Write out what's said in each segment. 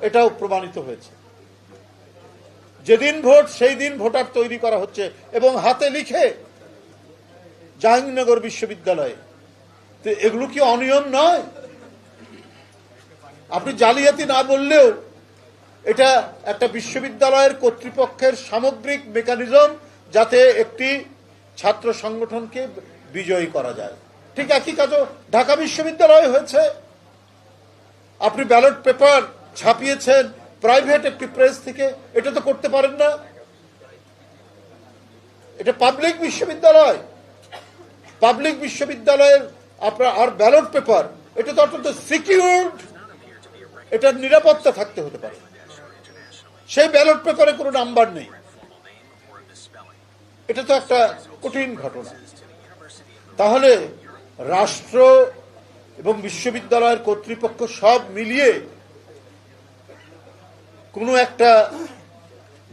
এটাও প্রমাণিত হয়েছে। যেদিন ভোট, সেই দিন ভোটার তৈরি করা হচ্ছে এবং হাতে লিখে জাহাঙ্গীরনগর বিশ্ববিদ্যালয়ে। তো এগুলো কি অনিয়ম নয়? আপনি জালিয়াতি না বললেও এটা একটা বিশ্ববিদ্যালয়ের কর্তৃপক্ষের সামগ্রিক মেকানিজম যাতে একটি ছাত্র সংগঠনকে বিজয়ী করা যায়। ঠিক একই কাজও ঢাকা বিশ্ববিদ্যালয় হয়েছে। আপনি ব্যালট পেপার ছাপিয়েছেন প্রাইভেট একটি প্রেস থেকে, এটা তো করতে পারেন না। এটা পাবলিক বিশ্ববিদ্যালয়। পাবলিক বিশ্ববিদ্যালয়ের আপনার আর ব্যালট পেপার, এটা তো অত্যন্ত সিকিউরড এটার নিরাপত্তা থাকতে হতে পারে। সেই ব্যালট পেপারে কোনো নাম্বার নেই। এটা তো একটা কঠিন ঘটনা। তাহলে রাষ্ট্র এবং বিশ্ববিদ্যালয়ের কর্তৃপক্ষ সব মিলিয়ে কোনো একটা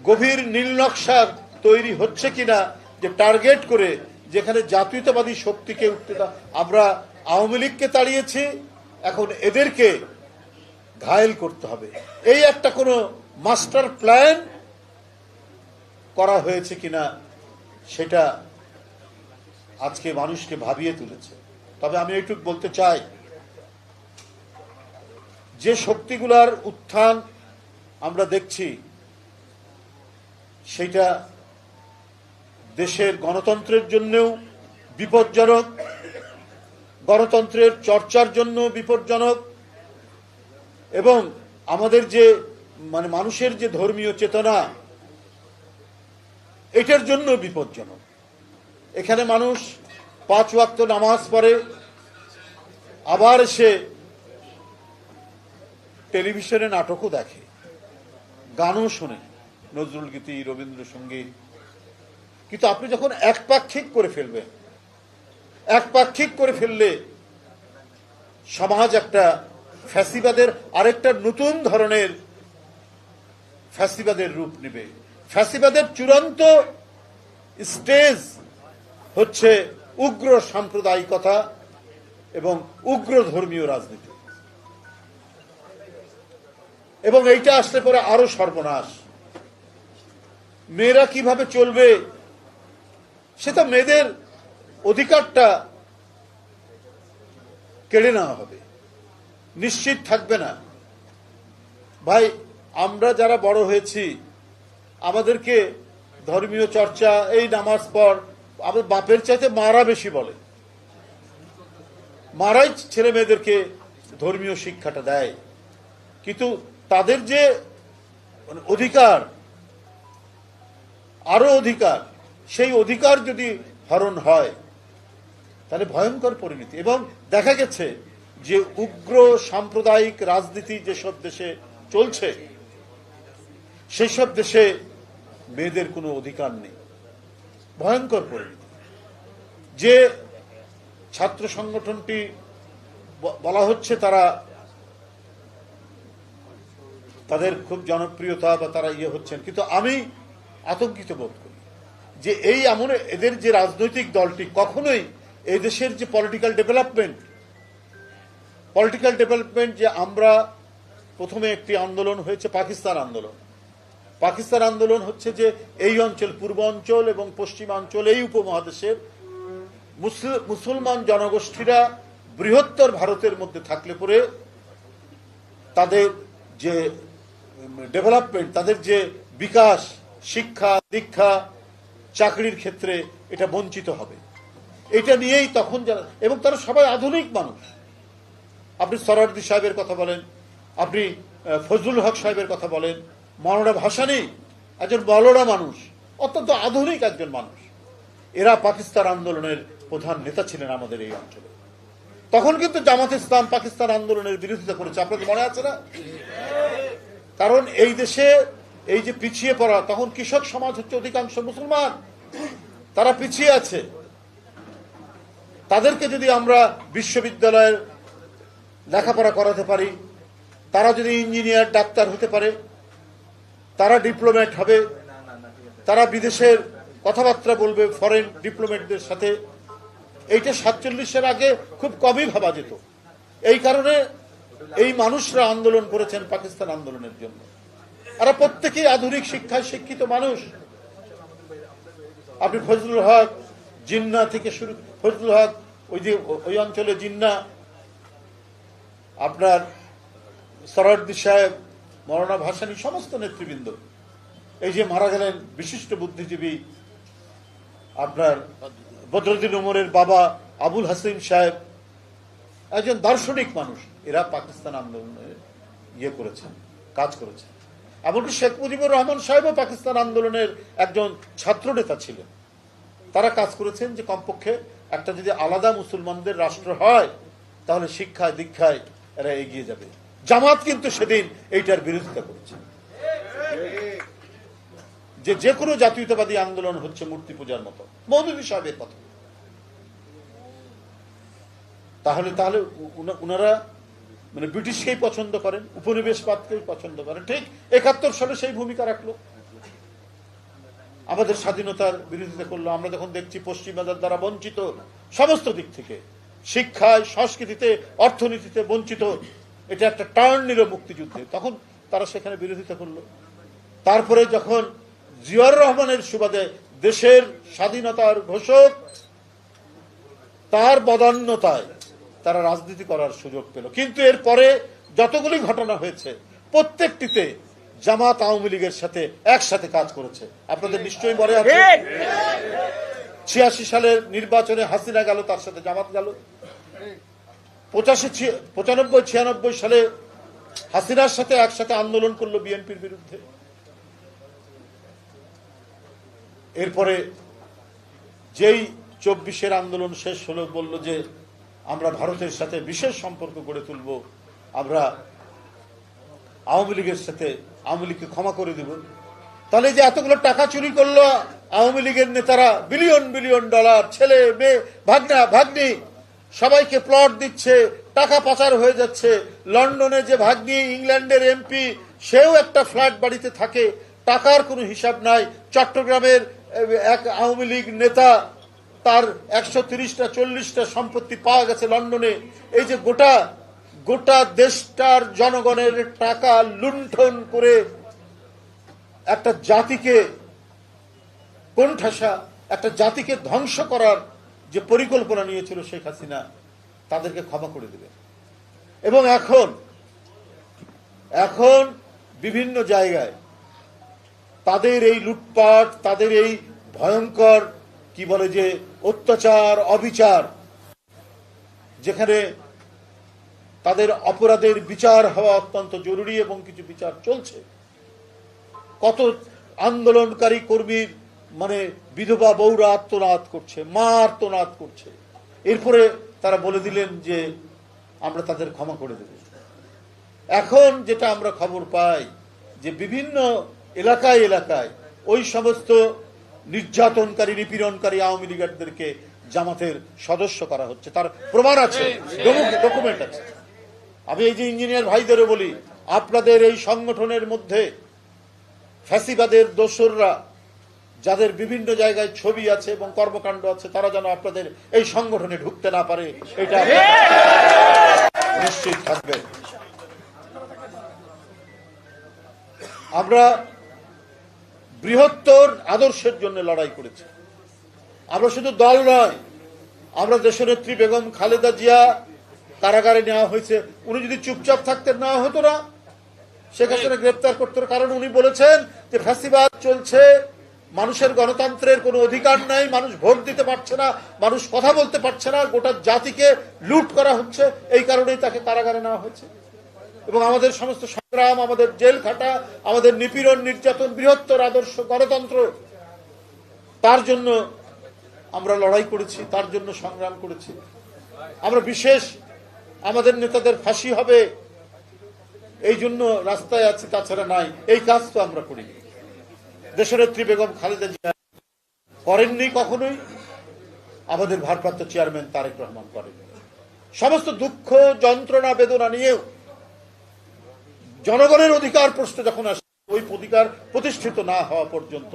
গভীর নীল নকশা তৈরি হচ্ছে কিনা যে টার্গেট করে যেখানে জাতীয়তাবাদী শক্তিকে উঠতে আমরা আওয়ামী লীগকে তাড়িয়েছি, এখন এদেরকে ঘায়েল করতে হবে। এই একটা কোনো মাস্টার প্ল্যান করা হয়েছে কিনা সেটা আজকে মানুষকে ভাবিয়ে তুলেছে। তবে আমি এইটুকু বলতে চাই, যে শক্তিগুলার উত্থান আমরা দেখছি সেটা দেশের গণতন্ত্রের জন্যও বিপজ্জনক, গণতন্ত্রের চর্চার জন্য বিপজ্জনক এবং আমাদের যে মানে মানুষের যে ধর্মীয় চেতনা, এটার জন্য বিপজ্জনক। এখানে মানুষ পাঁচ ওয়াক্ত নামাজ পড়ে, আবার সে টেলিভিশনে নাটকও দেখে। গানও শোনে নজরুল গীতি রবীন্দ্রসঙ্গীত কিন্তু আপনি যখন একপাক্ষিক করে ফেলবেন একপাক্ষিক করে ফেললে সমাজ একটা ফ্যাসিবাদের আরেকটা নতুন ধরনের ফ্যাসিবাদের রূপ নেবে। ফ্যাসিবাদের চূড়ান্ত স্টেজ হচ্ছে উগ্র সাম্প্রদায়িকতা এবং উগ্র ধর্মীয় রাজনীতি। এবং এইটা আসলে পরে আরও সর্বনাশ। মেয়েরা কীভাবে চলবে সেটা মেয়েদের অধিকারটা কেড়ে নেওয়া হবে। নিশ্চিত থাকবে না। ভাই, আমরা যারা বড় হয়েছি, আমাদেরকে ধর্মীয় চর্চা, এই নামাজ পড়, আমাদের বাপের চাইতে মারা বেশি বলে। মারাই ছেলে মেয়েদেরকে ধর্মীয় শিক্ষাটা দেয়। কিন্তু তাদের যে অধিকার, আরও অধিকার, সেই অধিকার যদি হরণ হয়, তাহলে ভয়ঙ্কর পরিণতি। এবং দেখা গেছে যে উগ্র সাম্প্রদায়িক রাজনীতি যেসব দেশে চলছে সেই সব দেশে মেয়েদের কোনো অধিকার নেই। ভয়ঙ্কর পরিণতি। যে ছাত্র সংগঠনটি বলা হচ্ছে তারা তাদের খুব জনপ্রিয়তা বা তারা ইয়ে হচ্ছেন। কিন্তু আমি আতঙ্কিত বোধ করি যে এই এমন এদের যে রাজনৈতিক দলটি কখনোই এই দেশের যে পলিটিক্যাল ডেভেলপমেন্ট পলিটিক্যাল ডেভেলপমেন্ট যে আমরা প্রথমে একটি আন্দোলন হয়েছে পাকিস্তান আন্দোলন। পাকিস্তান আন্দোলন হচ্ছে যে এই অঞ্চল, পূর্ব অঞ্চল এবং পশ্চিমাঞ্চল, এই উপমহাদেশের মুসলমান জনগোষ্ঠীরা বৃহত্তর ভারতের মধ্যে থাকলে পরে তাদের যে ডেভেলপমেন্ট তাদের যে বিকাশ, শিক্ষা, দীক্ষা, চাকরির ক্ষেত্রে এটা বঞ্চিত হবে। এটা নিয়েই তখন যারা, এবং তারা সবাই আধুনিক মানুষ। আপনি সরারদি সাহেবের কথা বলেন, আপনি ফজলুল হক সাহেবের কথা বলেন মনোরা ভাসানি একজন বলরা মানুষ, অত্যন্ত আধুনিক একজন মানুষ। এরা পাকিস্তান আন্দোলনের প্রধান নেতা ছিলেন আমাদের এই অঞ্চলে। তখন কিন্তু জামাত ইসলাম পাকিস্তান আন্দোলনের বিরোধিতা করেছে, আপনাদের মনে আছে না? কারণ এই দেশে এই যে পিছিয়ে পড়া, তখন কৃষক সমাজ হচ্ছে অধিকাংশ মুসলমান। তারা পিছিয়ে আছে। তাদেরকে যদি আমরা বিশ্ববিদ্যালয়ের লেখাপড়া করাতে পারি, তারা যদি ইঞ্জিনিয়ার, ডাক্তার হতে পারে, তারা ডিপ্লোমেট হবে, তারা বিদেশের কথাবার্তা বলবে ফরেন ডিপ্লোমেটদের সাথে, এইটা সাতচল্লিশের আগে খুব কমই ভাবা যেত। এই কারণে এই মানুষরা আন্দোলন করেছেন পাকিস্তান আন্দোলনের জন্য। এরা প্রত্যেকেই আধুনিক শিক্ষায় শিক্ষিত মানুষ। আপনি ফজলুল হক, জিন্না থেকে শুরু, ফজলুল হক, ওই যে ওই অঞ্চলে জিন্না, আপনার সরদ্দি সাহেব, মৌলানা ভাসানী, সমস্ত নেতৃবৃন্দ। এই যে মারা গেলেন বিশিষ্ট বুদ্ধিজীবী আপনার বদরুদ্দিন উমরের বাবা আবুল হাসিম সাহেব, একজন দার্শনিক মানুষ। এরা পাকিস্তান আন্দোলনে ইয়ে করেছেন, কাজ করেছেন। এমনকি শেখ মুজিবুর রহমান সাহেবও পাকিস্তান আন্দোলনের একজন ছাত্রনেতা ছিলেন। তারা কাজ করেছেন যে কমপক্ষে একটা যদি আলাদা মুসলমানদের রাষ্ট্র হয়, তাহলে শিক্ষায়, দীক্ষায় এরা এগিয়ে যাবে। জামাত কিন্তু সেদিন এইটার বিরোধিতা করেছে। যে যে কোনো জাতীয়তাবাদী আন্দোলন হচ্ছে মূর্তি পূজার মতো। মৌদুদী সাহেবের কথা। তাহলে তাহলে উনা- উনারা মানে ব্রিটিশকেই পছন্দ করেন, উপনিবেশবাদকেই পছন্দ করেন। ঠিক একাত্তর সালে সেই ভূমিকা রাখল। আমাদের স্বাধীনতার বিরোধিতা করল। আমরা যখন দেখছি পশ্চিমাদের দ্বারা বঞ্চিত, সমস্ত দিক থেকে, শিক্ষায়, সংস্কৃতিতে, অর্থনীতিতে বঞ্চিত, এটা একটা টার্ন নিল মুক্তিযুদ্ধে। তখন তারা সেখানে বিরোধিতা করল। তারপরে যখন জিয়াউর রহমানের সুবাদে দেশের স্বাধীনতার ঘোষক, তার বদান্যতায় তারা রাজনীতি করার সুযোগ পেল। কিন্তু এরপরে যতগুলি ঘটনা হয়েছে প্রত্যেকটিতে জামাত আওয়ামী লীগের সাথে একসাথে কাজ করেছে। আপনাদের নিশ্চয়ই মনে আছে? ছিয়াশি সালের নির্বাচনে হাসিনা গেল তার সাথে জামাত গেল। পঁচাশি পঁচানব্বই ছিয়ানব্বই সালে হাসিনার সাথে একসাথে আন্দোলন করল বিএনপির বিরুদ্ধে। এরপরে যেই চব্বিশের আন্দোলন শেষ হলো বলল যে আমরা ভারতের সাথে বিশেষ সম্পর্ক গড়ে তুলব। আমরা আওয়ামী লীগের সাথে আওয়ামী লীগকে ক্ষমা করে দেব। তাহলে যে এতগুলো টাকা চুরি করল আওয়ামী লীগের নেতারা, বিলিয়ন বিলিয়ন ডলার, ছেলে, মেয়ে, ভাগনা, ভাগ্নি, সবাইকে প্লট দিচ্ছে, টাকা পাচার হয়ে যাচ্ছে। লন্ডনে যে ভাগ্নি, ইংল্যান্ডের এমপি সেও একটা ফ্ল্যাট বাড়িতে থাকে। টাকার কোনো হিসাব নাই। চট্টগ্রামের এক আওয়ামী লীগ নেতা তার একশো তিরিশটা, চল্লিশটা সম্পত্তি পাওয়া গেছে লন্ডনে। এই যে গোটা গোটা দেশটার জনগণের টাকা লুণ্ঠন করে একটা জাতিকে কোণঠাসা, একটা জাতিকে ধ্বংস করার যে পরিকল্পনা নিয়েছিল শেখ হাসিনা, তাদেরকে ক্ষমা করে দেবে। এবং এখন এখন বিভিন্ন জায়গায় তাদের এই লুটপাট, তাদের এই ভয়ঙ্কর কি বলে যে অত্যাচার, অবিচার, যেখানে তাদের অপরাধের বিচার হওয়া অত্যন্ত জরুরি এবং কিছু বিচার চলছে। কত আন্দোলনকারী কর্মীর মানে বিধবা বৌরা আত্মনাদ করছে, মা আত্মনাদ করছে। এরপরে তারা বলে দিলেন যে আমরা তাদের ক্ষমা করে দেব। এখন যেটা আমরা খবর পাই যে বিভিন্ন এলাকায় এলাকায় ওই সমস্ত নির্যাতনকারী, নিপীড়নকারী আওয়ামী লীগারদেরকে জামাতের সদস্য করা হচ্ছে। তার প্রমাণ আছে, ডকুমেন্ট আছে। আমি এই যে ইঞ্জিনিয়ার ভাইদেরও বলি, আপনাদের এই সংগঠনের মধ্যে ফ্যাসিবাদের দোসররা, যাদের বিভিন্ন জায়গায় ছবি আছে এবং কর্মকাণ্ড আছে, তারা যেন আপনাদের এই সংগঠনে ঢুকতে না পারে, এটা নিশ্চিত থাকবে আমরা বৃহত্তর আদর্শের জন্য লড়াই করেছি। আমরা শুধু দল নয়, আমরা দেশনেত্রী বেগম খালেদা জিয়া কারাগারে নেওয়া হয়েছে। উনি যদি চুপচাপ থাকতেন নেওয়া হতো না। শেখ হাসিনা গ্রেপ্তার করতে কারণ উনি বলেছেন যে ফ্যাসিবাদ চলছে, মানুষের গণতন্ত্রের কোনো অধিকার নাই, মানুষ ভোট দিতে পারছে না, মানুষ কথা বলতে পারছে না, গোটা জাতিকে লুট করা হচ্ছে। এই কারণেই তাকে কারাগারে নেওয়া হয়েছে। এবং আমাদের সমস্ত সংগ্রাম, আমাদের জেল খাটা, আমাদের নিপীড়ন, নির্যাতন, বৃহত্তর আদর্শ, গণতন্ত্র, তার জন্য আমরা লড়াই করেছি, তার জন্য সংগ্রাম করেছি। আমরা বিশেষ আমাদের নেতাদের ফাঁসি হবে, এই জন্য রাস্তায় আছি, তাছাড়া নাই। এই কাজ তো আমরা করিনি। দেশনেত্রী বেগম খালেদা জিয়া করেননি কখনোই। আমাদের ভারপ্রাপ্ত চেয়ারম্যান তারেক রহমান করেন। সমস্ত দুঃখ, যন্ত্রণা, বেদনা নিয়েও জনগণের অধিকার প্রশ্ন যখন আসে, ওই অধিকার প্রতিষ্ঠিত না হওয়া পর্যন্ত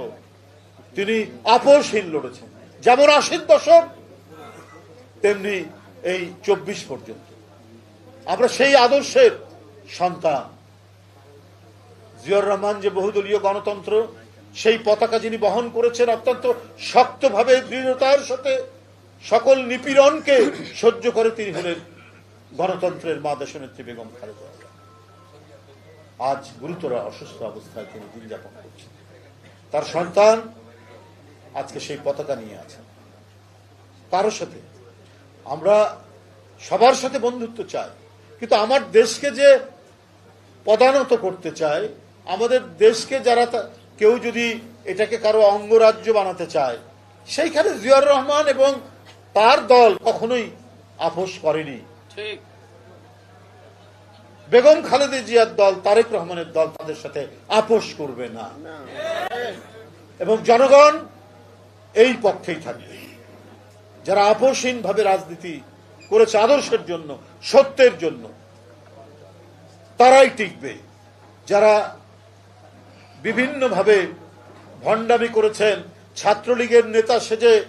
তিনি আপোষহীন লড়েছেন। যেমন আশির দশক, তেমনি এই চব্বিশ পর্যন্ত। আমরা সেই আদর্শের সন্তান। জিয়র রহমান যে বহুদলীয় গণতন্ত্র, সেই পতাকা যিনি বহন করেছেন, অত্যন্ত শক্তভাবে দৃঢ়তার সাথে সকল নিপীড়নকে সহ্য করে তিনি হলেন গণতন্ত্রের মা দেশনেত্রী বেগম খালেদা। আজ গুরুতর অসুস্থ অবস্থায় তিনি দিন যাপন করছেন। তার সন্তান আজকে সেই পতাকা নিয়ে আছেন কারোর সাথে? আমরা সবার সাথে বন্ধুত্ব চাই, কিন্তু আমার দেশকে যে পদানত করতে চায়, আমাদের দেশকে যারা কেউ যদি এটাকে কারও অঙ্গরাজ্য বানাতে চায়, সেইখানে জিয়াউর রহমান এবং তার দল কখনোই আপোষ করেনি। ঠিক। বেগম খালেদা জিয়ার দল, তারেক রহমানের দল তাদের সাথে আপোষ করবে না। এবং জনগণ এই পক্ষেই থাকবে। যারা আপোষহীন ভাবে রাজনীতি করেছে আদর্শের জন্য, সত্যের জন্য, তারাই টিকবে। যারা বিভিন্নভাবে ভণ্ডামি করেছেন, ছাত্রলীগের নেতা সেজে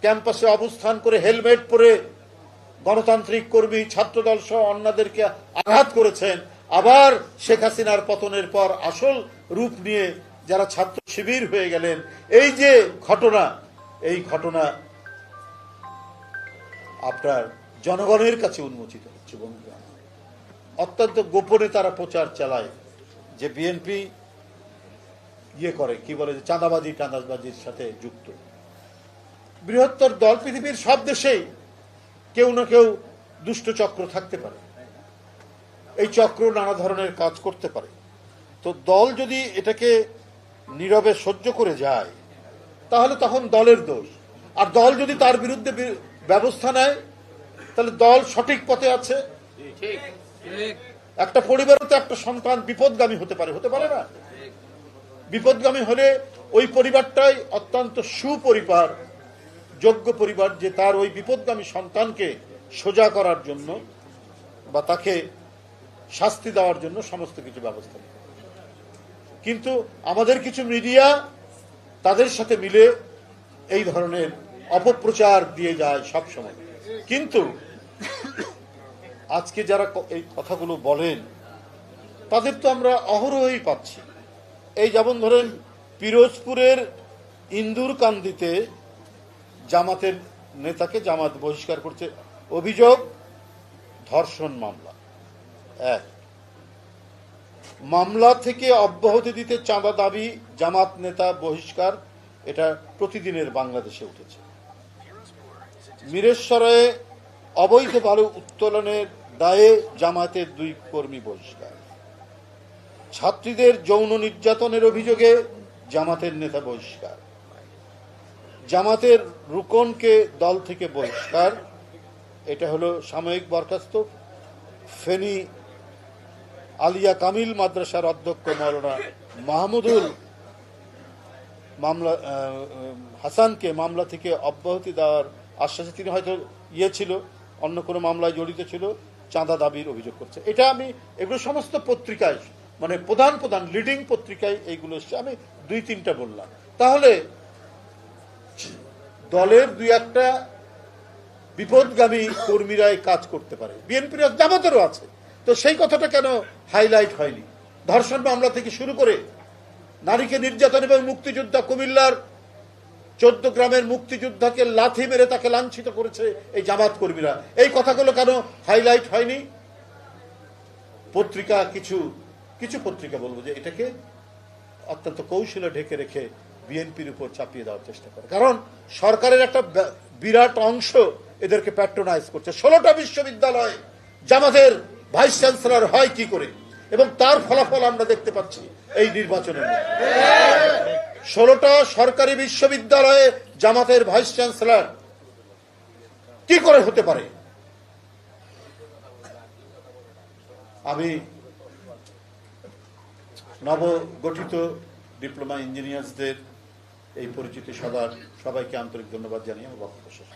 ক্যাম্পাসে অবস্থান করে হেলমেট পরে গণতান্ত্রিক কর্মী, ছাত্রদল সহ অন্যদেরকে আঘাত করেছেন। আবার শেখ হাসিনার পতনের পর আসল রূপ নিয়ে যারা ছাত্র শিবির হয়ে গেলেন, এই যে ঘটনা, এই ঘটনা আপনার জনগণের কাছে উন্মোচিত হচ্ছে বন্ধুরা অত্যন্ত গোপনে তারা প্রচার চালায় যে বিএনপি ইয়ে করে, কি বলে যে চাঁদাবাজি, টাঁদাবাজির সাথে যুক্ত। বৃহত্তর দল পৃথিবীর সব দেশেই কেউ না কেউ দুষ্ট চক্র থাকতে পারে। এই চক্র নানা ধরনের কাজ করতে পারে। তো দল যদি এটাকে নীরবে সহ্য করে যায়, তাহলে তখন দলের দোষ। আর দল যদি তার বিরুদ্ধে ব্যবস্থা নেয়, তাহলে দল সঠিক পথে আছে। একটা পরিবারে তো একটা সন্তান বিপদগামী হতে পারে হতে পারে না? বিপদগামী হলে ওই পরিবারটাই অত্যন্ত সুপরিবার যোগ্য পরিবার যে তার ওই বিপদগামী সন্তানকে সোজা করার জন্য বা তাকে শাস্তি দেওয়ার জন্য সমস্ত কিছু ব্যবস্থা কিন্তু আমাদের কিছু মিডিয়া তাদের সাথে মিলে এই ধরনের অপপ্রচার দিয়ে যায় সব সময়। কিন্তু আজকে যারা এই কথাগুলো বলেন, তাদের তো আমরা অহরহই পাচ্ছি। এই যেমন ধরেন পিরোজপুরের ইন্দুর কান্দিতে জামাতের নেতাকে জামাত বহিষ্কার করছে। অভিযোগ, ধর্ষণ মামলা। এক। মামলা থেকে অব্যাহতি দিতে চাঁদা দাবি জামাত নেতা বহিষ্কার, এটা প্রতিদিনের বাংলাদেশে উঠেছে। মিরেশ্বরে অবৈধ বালু উত্তোলনের দায়ে জামাতের দুই কর্মী বহিষ্কার। ছাত্রীদের যৌন নির্যাতনের অভিযোগে জামাতের নেতা বহিষ্কার। জামাতের রুকনকে দল থেকে বহিষ্কার। এটা হলো সাময়িক বরখাস্ত। ফেনী আলিয়া কামিল মাদ্রাসার অধ্যক্ষ মৌলানা মাহমুদুল মামলা হাসানকে মামলা থেকে অব্যাহতি দেওয়ার আশ্বাসে তিনি হয়তো ইয়ে ছিল, অন্য কোনো মামলায় জড়িত ছিল, চাঁদা দাবির অভিযোগ করছে। এটা আমি, এগুলো সমস্ত পত্রিকায় মানে প্রধান প্রধান লিডিং পত্রিকায় এইগুলো এসছে। আমি দুই তিনটা বললাম। তাহলে দলের দুই একটা বিপদগামী কর্মীরাই কাজ করতে পারে। বিএনপির জামাতেরও আছে। তো সেই কথাটা কেন হাইলাইট হয়নি? ধর্ষণ মামলা থেকে শুরু করে নারীকে নির্যাতন এবং মুক্তিযোদ্ধা কুমিল্লার চোদ্দ গ্রামের মুক্তিযোদ্ধাকে লাথি মেরে তাকে লাঞ্ছিত করেছে এই জামাত কর্মীরা। এই কথাগুলো কেন হাইলাইট হয়নি? পত্রিকা কিছু কিছু পত্রিকা বলব যে এটাকে অত্যন্ত কৌশলে ঢেকে রেখে বিএনপির উপর চাপিয়ে দেওয়ার চেষ্টা করে। কারণ সরকারের একটা বিরাট অংশ এদেরকে প্যাট্রোনাইজ করছে। ষোলোটা বিশ্ববিদ্যালয় জামাতের ভাইস চ্যান্সেলর হয় কি করে? এবং তার ফলাফল আমরা দেখতে পাচ্ছি এই নির্বাচনের মধ্যে। ষোলোটা সরকারি বিশ্ববিদ্যালয়ে জামাতের ভাইস চ্যান্সেলর কি করে হতে পারে? আমি নবগঠিত ডিপ্লোমা ইঞ্জিনিয়ার্সদের এই পরিচিতি সবার সবাইকে আন্তরিক ধন্যবাদ জানিয়ে আমার বক্তব্য শেষ।